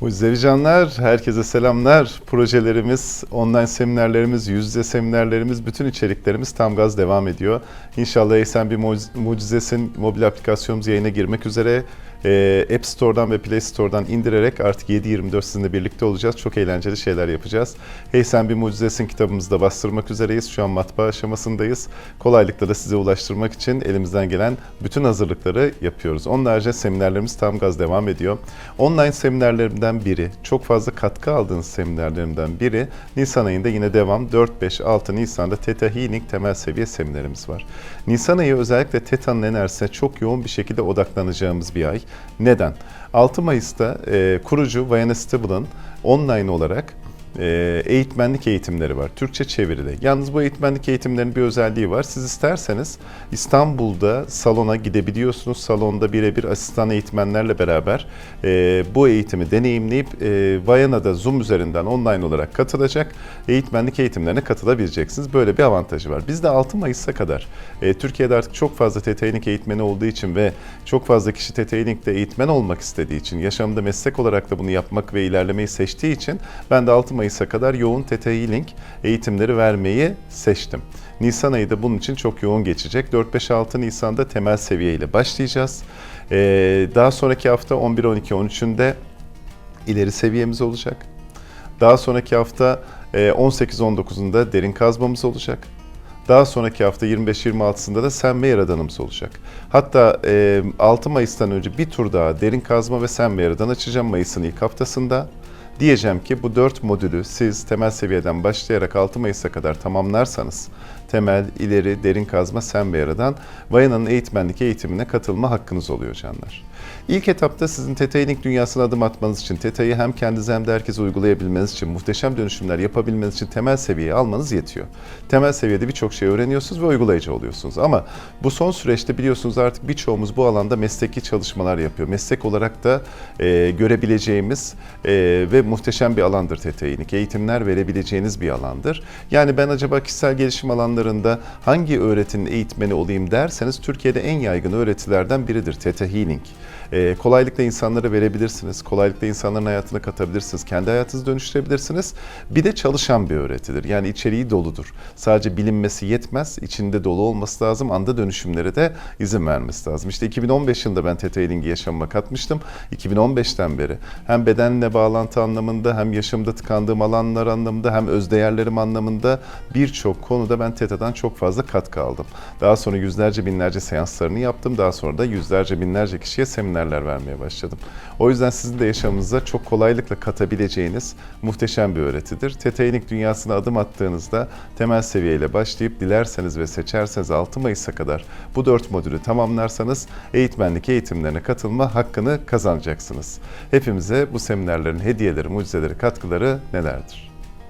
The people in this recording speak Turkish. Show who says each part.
Speaker 1: Mucizevi canlar, herkese selamlar. Projelerimiz, online seminerlerimiz, yüz yüze seminerlerimiz, bütün içeriklerimiz tam gaz devam ediyor. İnşallah Esen bir Muciz- Mucizesin mobil aplikasyonumuz yayına girmek üzere. Ee, App Store'dan ve Play Store'dan indirerek artık 7-24 sizinle birlikte olacağız. Çok eğlenceli şeyler yapacağız. Hey Sen Bir Mucizesin kitabımızı da bastırmak üzereyiz. Şu an matbaa aşamasındayız. Kolaylıkla da size ulaştırmak için elimizden gelen bütün hazırlıkları yapıyoruz. Onun haricinde seminerlerimiz tam gaz devam ediyor. Online seminerlerimden biri, çok fazla katkı aldığınız seminerlerimden biri Nisan ayında yine devam 4-5-6 Nisan'da Theta Healing temel seviye seminerimiz var. Nisan ayı özellikle Theta'nın enerjisine çok yoğun bir şekilde odaklanacağımız bir ay. Neden? 6 Mayıs'ta e, kurucu Vayana Stable'ın online olarak eğitmenlik eğitimleri var. Türkçe çevirili. Yalnız bu eğitmenlik eğitimlerinin bir özelliği var. Siz isterseniz İstanbul'da salona gidebiliyorsunuz. Salonda birebir asistan eğitmenlerle beraber e, bu eğitimi deneyimleyip e, Vayana'da Zoom üzerinden online olarak katılacak eğitmenlik eğitimlerine katılabileceksiniz. Böyle bir avantajı var. Biz de 6 Mayıs'a kadar e, Türkiye'de artık çok fazla TT'lik eğitmeni olduğu için ve çok fazla kişi TT'likte eğitmen olmak istediği için, yaşamında meslek olarak da bunu yapmak ve ilerlemeyi seçtiği için ben de 6 Mayıs'a kadar yoğun TT Healing eğitimleri vermeyi seçtim. Nisan ayı da bunun için çok yoğun geçecek. 4-5-6 Nisan'da temel seviyeyle başlayacağız. Ee, daha sonraki hafta 11-12-13'ünde ileri seviyemiz olacak. Daha sonraki hafta e, 18-19'unda derin kazmamız olacak. Daha sonraki hafta 25-26'sında da sen ve yaradanımız olacak. Hatta e, 6 Mayıs'tan önce bir tur daha derin kazma ve sen ve yaradan açacağım Mayıs'ın ilk haftasında. Diyeceğim ki bu dört modülü siz temel seviyeden başlayarak 6 Mayıs'a kadar tamamlarsanız temel, ileri, derin kazma, sen ve yaradan Vayana'nın eğitmenlik eğitimine katılma hakkınız oluyor canlar. İlk etapta sizin Tetailing dünyasına adım atmanız için, Teta'yı hem kendiniz hem de herkese uygulayabilmeniz için, muhteşem dönüşümler yapabilmeniz için temel seviyeye almanız yetiyor. Temel seviyede birçok şey öğreniyorsunuz ve uygulayıcı oluyorsunuz. Ama bu son süreçte biliyorsunuz artık birçoğumuz bu alanda mesleki çalışmalar yapıyor. Meslek olarak da e, görebileceğimiz e, ve muhteşem bir alandır Tetailing. Eğitimler verebileceğiniz bir alandır. Yani ben acaba kişisel gelişim alanlarında hangi öğretinin eğitmeni olayım derseniz Türkiye'de en yaygın öğretilerden biridir Theta Healing. Ee, kolaylıkla insanlara verebilirsiniz. Kolaylıkla insanların hayatına katabilirsiniz. Kendi hayatınızı dönüştürebilirsiniz. Bir de çalışan bir öğretidir. Yani içeriği doludur. Sadece bilinmesi yetmez. içinde dolu olması lazım. Anda dönüşümlere de izin vermesi lazım. İşte 2015 yılında ben Theta Healing'i yaşamıma katmıştım. 2015'ten beri hem bedenle bağlantı anlamında hem yaşamda tıkandığım alanlar anlamında hem özdeğerlerim anlamında birçok konuda ben Theta'dan çok fazla katkı aldım. Daha sonra yüzlerce binlerce seanslarını yaptım. Daha sonra da yüzlerce binlerce kişiye seminerler vermeye başladım. O yüzden sizin de yaşamınıza çok kolaylıkla katabileceğiniz muhteşem bir öğretidir. Theta Healing dünyasına adım attığınızda temel seviyeyle başlayıp dilerseniz ve seçerseniz 6 Mayıs'a kadar bu dört modülü tamamlarsanız eğitmenlik eğitimlerine katılma hakkını kazanacaksınız. Hepimize bu seminerlerin hediyeleri, mucizeleri, katkıları nelerdir?